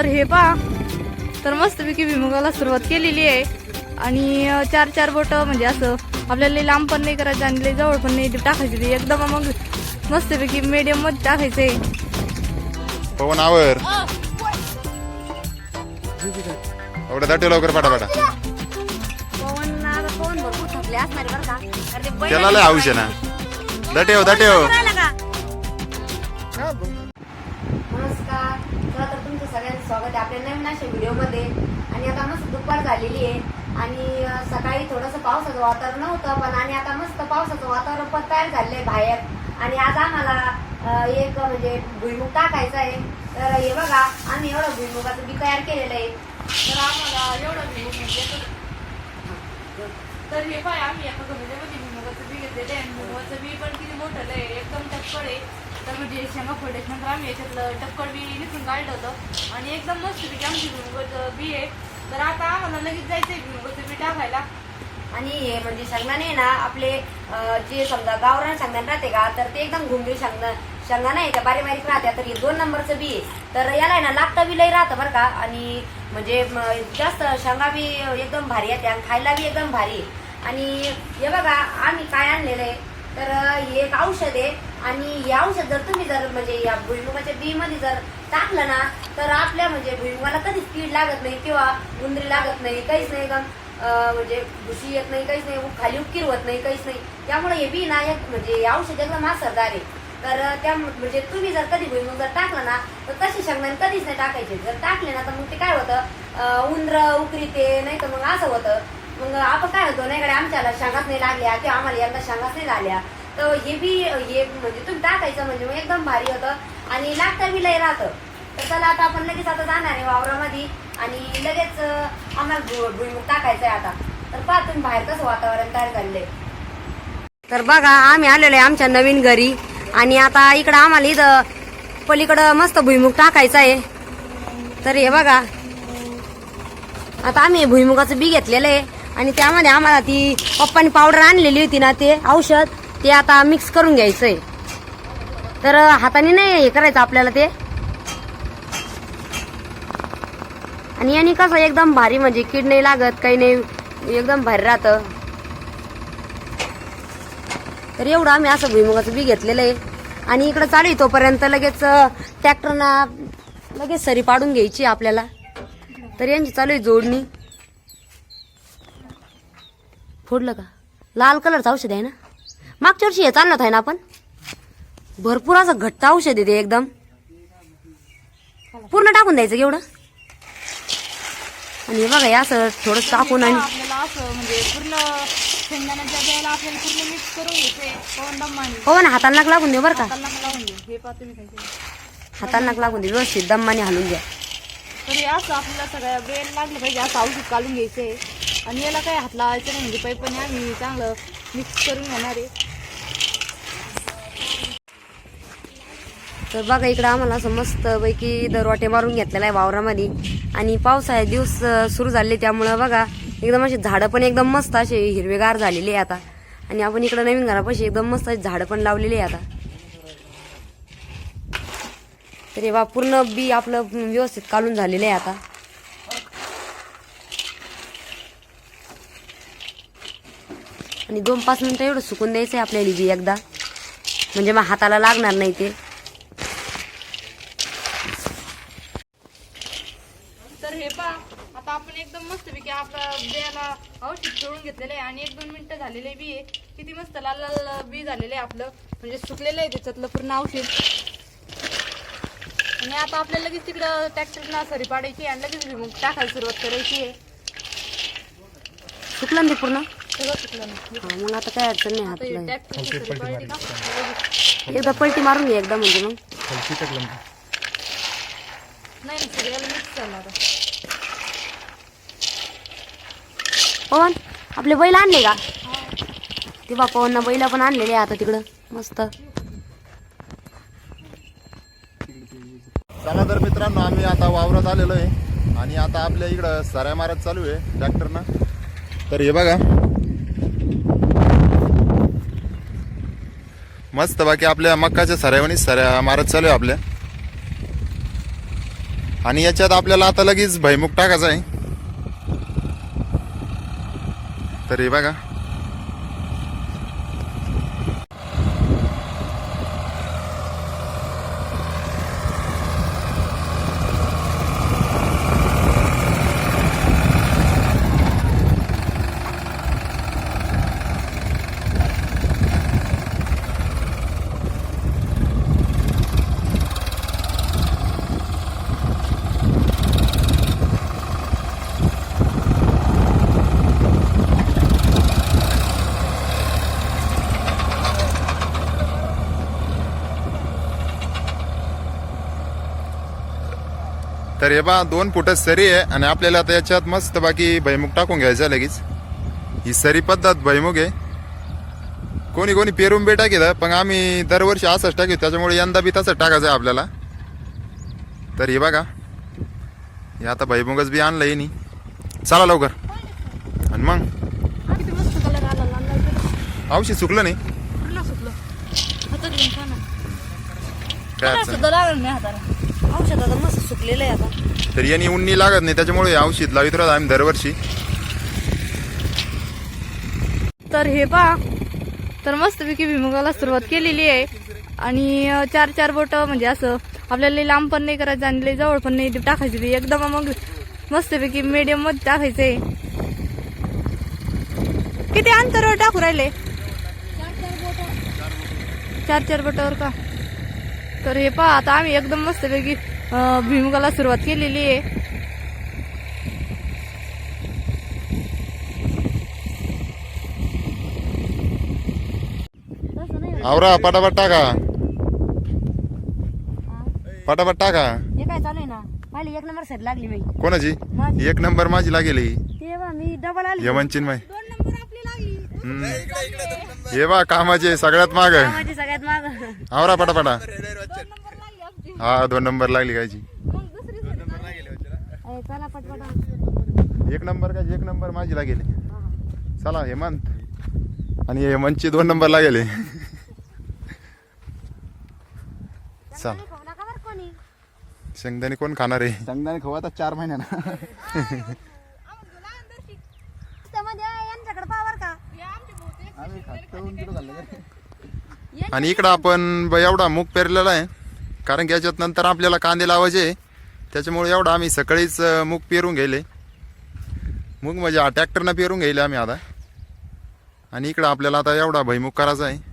तर हे पहा. तर मस्तपैकी भुईमुगाला सुरुवात केलेली आहे. आणि चार चार बोट म्हणजे असं आपल्याला लांब पण नाही करायचं आणि लई जवळ पण नाही टाकायची. ती एकदम मग मस्तपैकी मीडियममध्ये टाकायचंय पवन आवर. एवढं दाटे लवकर पाठा पाठा पवन आता पवन भरपूर थकले असणार बरं का. कारण ते बैल त्याला लय हौश आहे ना. दाटे हो आपल्या नवीन अशा व्हिडिओमध्ये. आणि आता मस्त दुपार झालेली आहे. आणि सकाळी थोडंसं पावसाचं वातावरण नव्हतं पण आणि आता मस्त पावसाचं वातावरण पण तयार झालेलं आहे बाहेर. आणि आज आम्हाला एक म्हणजे भुईमुग टाकायचा आहे. तर हे बघा आम्ही एवढं भुईमुगाचं बी तयार केलेलं आहे. तर आम्हाला एवढं भुईमुग म्हणजे तर हे पाय आम्ही एका गमिल्यामध्ये भुईमुगाचं बी घेतलेलं आहे. भुईमुगाचं बी पण किती मोठं आहे एकदम टक्कड आहे. तर म्हणजे शेंगा फोडल्यानंतर आम्ही याच्यातलं टक्कड बी निघून काढलं होतं आणि एकदम मस्त पैकी आमची भुईमुगाचं बी आहे. तर आता आम्हाला लगेच जायचं आहे भुईमुगाचं बी टाकायला. आणि हे म्हणजे शेंगदाणे ना आपले जे समजा गावरान शेंगदाणे राहते का तर ते एकदम घुंगीर शेंगदा शेंगा आहे त्या बारीक बारीक राहत्या तर हे दोन नंबरचं बी आहे. तर याला आहे ना लागतं बी लई राहतं बरं का. आणि म्हणजे जास्त शेंगा बी एकदम भारी आहे आणि खायला बी एकदम भारी आहे. आणि हे बघा आम्ही काय आणलेलं आहे? तर हे एक औषध आहे. आणि हे औषध जर तुम्ही जर म्हणजे या भुईमुगाच्या बी मध्ये जर टाकलं ना तर आपल्या म्हणजे भुईमुगाला कधीच कीड लागत नाही किंवा गुंदरी लागत नाही काहीच नाही एकदम म्हणजे भुशी येत नाही काहीच नाही खाली उपकीर होत नाही काहीच नाही. त्यामुळे हे बी ना एक म्हणजे हे औषध एकदम असरदार आहे. तर त्या म्हणजे तुम्ही जर कधी भुईमुग जर टाकला ना तर तशी शेंगदाणे कधीच नाही टाकायचे. जर टाकले ना तर मग ते काय होतं? उंदर उकरी ते नाही तर मग असं होतं. मग आपण काय होतो नाही कडे आमच्याला शांगाच नाही लागल्या किंवा आम्हाला यंदा शांगाच नाही झाल्या. तर हे बी हे म्हणजे तुम्ही टाकायचं म्हणजे मग एकदम भारी होतं. आणि लागतं बी लय राहतं. तर चला आता आपण लगेच आता जाणार आहे वावरामध्ये आणि लगेच आम्हाला भु- भुईमुग टाकायचं आहे आता. तर पहा तुम्ही बाहेर कसं वातावरण तयार झालेलं तर बघा आम्ही आलेलो आहे आमच्या नवीन घरी. आणि आता इकडं आम्हाला इथं पलीकडं मस्त भुईमुग टाकायचं आहे. तर हे बघा. आता आम्ही भुईमुगाचं बी घेतलेलं आहे. आणि त्यामध्ये आम्हाला ती पप्पानी पावडर आणलेली होती ना ते औषध ते आता मिक्स करून घ्यायचं आहे तर हाताने नाही हे करायचं आपल्याला ते. आणि यांनी कसं एकदम भारी म्हणजे कीड नाही लागत काही नाही एकदम भारी राहतं. तर एवढं आम्ही असं भुईमुगाचं बी घेतलेलं आहे. आणि इकडं चालू आहे तोपर्यंत लगेच ट्रॅक्टरना लगेच सरी पाडून घ्यायची आपल्याला. तर यांची चालू आहे जोडणी. फोडलं का? लाल कलरचं औषध आहे ना? मागच्या वर्षी हे चाललं आहे ना आपण? भरपूर असं घट्ट औषध आहे ते एकदम. पूर्ण टाकून द्यायचं का एवढं? आणि बघा हे असं थोडं टाकून आणि म्हणजे पवन दम्माने हो ना हाताला नाक लागून दे बरं का? हाताला नका लागून दे. व्यवस्थित दम्माने हालून द्या तर असं आपल्याला सगळ्या वेळ लागलं पाहिजे असं औषध काढून घ्यायचंय आणि याला काय हात लावायचं नाही म्हणजे पाईपाने आम्ही चांगलं मिक्स करून घेणार आहे. तर बघा इकडं आम्हाला असं मस्त पैकी दरवाटे मारून घेतलेला आहे वावरामध्ये. आणि पावसाळे दिवस सुरू झाले त्यामुळं बघा एकदम असे झाडं पण एकदम मस्त असे हिरवेगार झालेले आहे आता. आणि आपण इकडं नवीन घरापाशी एकदम मस्त अशी झाडं पण लावलेले आहे आता. तर हे बा पूर्ण बी आपलं व्यवस्थित काढून झालेलं आहे आता. आणि दोन पाच मिनिटं एवढं सुकून द्यायचं आहे आपल्याला बी एकदा. म्हणजे मग हाताला लागणार नाही ते. तर हे पहा आता आपण एकदम मस्त पैकी आपल्या बियाला औषध सोडून घेतलेलं आहे आणि एक दोन मिनिटं झालेले बी आहे. किती मस्त लाल लाल बी झालेलं आहे आपलं. म्हणजे सुकलेलं आहे त्याच्यातलं पूर्ण औषध. आणि आता आपल्याला लगेच तिकडं ट्रॅक्टरना सरी पाडायची आणि लगेच भुईमुग टाकायला सुरुवात करायची आहे. सुकलं ना ते पूर्ण? मग आता काय अडचण नाही आता हे हातलं एकदा पलटी मारून घे एकदा म्हणजे मग. नाही नाही सगळ्याला मिक्स झालं पवन आपले बैल आणले का? ते बा पवनना बैला पण आणलेले आहे आता तिकडं. मस्त. चला तर मित्रांनो आम्ही आता वावरात आलेलो आहे. आणि आता आपल्या इकडं सऱ्या मारत चालू आहे ट्रॅक्टरनं. तर हे बघा मस्त बाकी आपल्या मक्काच्या सऱ्यावणी सऱ्या मारत चालू आहे आपल्या. आणि याच्यात आपल्याला आता लगेच भैमुख टाकायचा आहे. तर हे बघा. तर हे बा दोन फुटच सरी आहे आणि आपल्याला आता याच्यात मस्त बाकी भैमुख टाकून घ्यायचा लगेच. ही सरी पद्धत भैमुख आहे. कोणी कोणी पेरून बे टाकीत पण आम्ही दरवर्षी असंच टाकीत त्याच्यामुळे यंदा बी तसंच टाकायचं आहे आपल्याला. तर हे बघा हे आता भैमुखच बी आणलं येणी चला लवकर. आणि मग. औषध चुकलं नाही? ना. काय औषध आता मस्त सुकलेलं आहे आता. नाही. तर यांनी उन्नी लागत नाही त्याच्यामुळे हे औषध लावित राहत आम्ही दरवर्षी. तर हे पहा तर मस्तपैकी भुईमुगाला सुरुवात केलेली आहे. आणि अं, चार चार बोट म्हणजे असं आपल्याला लई लांब पण नाही करायचं आणि लई जवळ पण नाही टाकायची ती. एकदम मग मस्तपैकी मीडियममध्ये टाकायचंय किती अंतरावर टाकू राहिले? चार चार बोटावर का? तर हे पहा आता आम्ही एकदम मस्तपैकी भुईमुगाला सुरुवात केलेली आहे. आवरा पटापट टाका. पटापट टाका. हे काय चालू आहे ना? पहिली एक नंबर सेट लागली मी कोणाची? माझी. एक नंबर माझी लागेल. ही. तेव्हा मी डबल आली. यमनची माय दोन नंबर आपली लागली. हे बा कामाचे सगळ्यात माग. माझी सगळ्यात माग. आवरा पटापटा. दोन हा दोन नंबर लागली कायची. मग दुसरी सरी चला पटपट एक नंबर काय एक नंबर माझी लागेल. चला हेमंत. आणि हेमंतची दोन नंबर लागेल. चल. नका बरं कोणी शेंगदाणे कोण खाणार आहे? शेंगदाणे खाऊ आता चार महिन्याना. त्यामध्ये यांच्याकडे पावर का आम्ही खाऊन किलो खाल्लं का? आणि इकडं आपण ब- एवढा मूग पेरलेला आहे. कारण की याच्यात नंतर आपल्याला कांदे लावायचे त्याच्यामुळे एवढं आम्ही सकाळीच मूग पेरून गेले. मूग म्हणजे हा ट्रॅक्टरनं पेरून गेले आम्ही आता. आणि इकडं आपल्याला आता एवढा भयमुख करायचा आहे.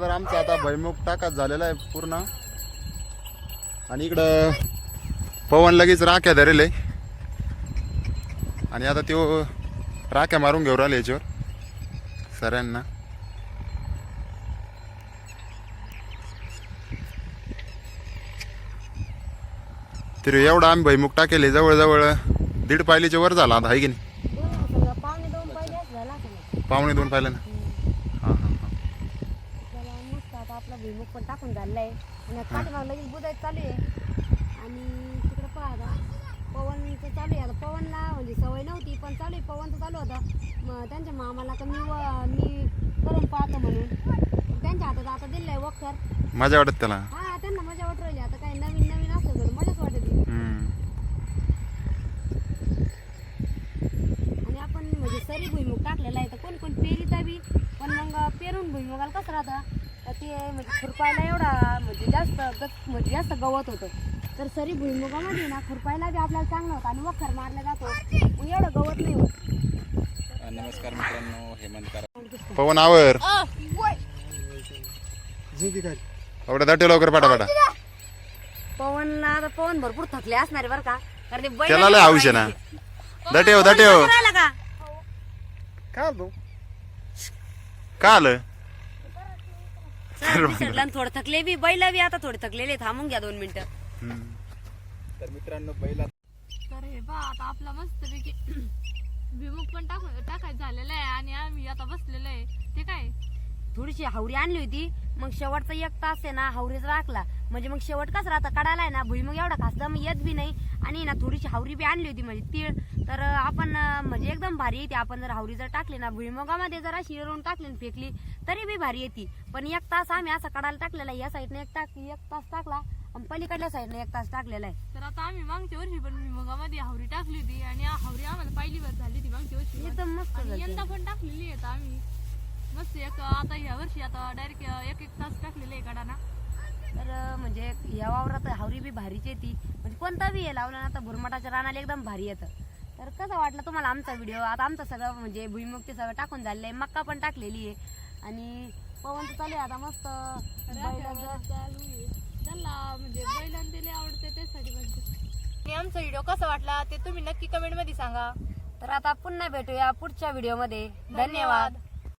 तर आमचा आता भैमुख टाकाच झालेला आहे पूर्ण. आणि इकडं पवन लगेच राख्या धरेल आणि आता त्यो राख्या मारून घेऊन राहिले याच्यावर. सऱ्यांना. तरी एवढा आम्ही भैमुख टाकेले जवळजवळ दीड पायलीच्या वर झाला आता आहे की नाही? पावणे दोन पहिले झाला असेल. पावणे दोन पाहिलं ना हां हां हां त्याला मस्त आता आपला भुईमुग पण टाकून झालेला आहे आणि पाठीमाग लगेच बुधायचं चालू आहे. आणि तिकडे पहा आता. पवनचं चालू आहे. आता पवनला म्हणजे सवय नव्हती पण चालू आहे. पवनचं चालू होतं. मग त्यांच्या मामाला तर मी व- मी करून पाहतो म्हणून. त्यांच्या हातात आता दिलं आहे वखर. मजा वाटत त्याला? हा त्यांना मजा वाटत राहिली. आता काही नवीन नवीन असलं तर मजाच वाटत हम्म. आणि आपण म्हणजे सरी भुईमुग टाकलेला आहे. तर कोण कोण पेरीता बी? पण मग पेरून भुईमुगाला कसं राहतं? तर ते म्हणजे खुरपायला एवढा म्हणजे जास्त गच- म्हणजे जास्त गवत होतं. तर सरी भुईमुगामध्ये ना खुरपायला बी आपल्याला चांगलं होतं आणि वखर मारला जातो. मग एवढं गवत नाही होत. नमस्कार मित्रांनो हेमंत करा पवन आवर. झुकी काय एवढं दाटे लवकर पाठा पाठा. पवनला आता पवन भरपूर थकले असणार बरं का. कारण ते बैल त्याला लय हौश आहे ना. दटेव दटेव राहिला का? काय तू का आलं? विसरलं थोडं थकले बी बैल बी आता थोडे थकलेले थांबून घ्या दोन मिनिटं. तर मित्रांनो बैला तर हे पहा आता आपला मस्तपैकी भिमुख पण टाकू टाकायचं झालेलं आहे आणि आम्ही आता बसलेलो आहे. ते काय? थोडीशी हावरी आणली होती. मग शेवटचा एक तास आहे ना हावरीच राखला. म्हणजे मग शेवट कसं राहतं? कडाला आहे ना भुईमुग एवढा खास मग येत बी नाही. आणि ना थोडीशी हावरी बी आणली होती म्हणजे तीळ. तर आपण म्हणजे एकदम भारी येते. आपण जर हावरी जर टाकली ना भुईमुगामध्ये जर अशी रवून टाकली आणि फेकली तरी बी भारी येते. पण एक तास आम्ही असा कडाला टाकलेला आहे. या साईडने एक टाक एक तास टाकला आणि पलीकडल्या साईडने एक तास टाकलेला आहे. तर आता आम्ही मागच्या वर्षी पण भिमुगामध्ये हावरी टाकली होती आणि हावरी आम्हाला पहिली वर झाली होती मागच्या वर्षी. एकदम मस्त. यंदा पण टाकलेली आहे आम्ही. मस्त एक आता ह्या वर्षी आता डायरेक्ट एक एक तास टाकलेले आहे कडाना तर म्हणजे या वावरात हावरी बी भारीच येते म्हणजे कोणता बी आहे लावला ना आता भुरमटाच्या रानाला एकदम भारी येतं. तर कसं वाटलं तुम्हाला आमचा व्हिडिओ आता आमचं सगळं म्हणजे भुईमुग ते सगळं टाकून झालेलं आहे. मक्का पण टाकलेली आहे. आणि पवन तर चालू आहे आता मस्त. त्यांना म्हणजे बैलांना दिले आवडते त्यासाठी म्हणजे आमचा व्हिडिओ कसा वाटला ते तुम्ही नक्की कमेंटमध्ये सांगा. तर आता पुन्हा भेटूया पुढच्या व्हिडिओमध्ये धन्यवाद.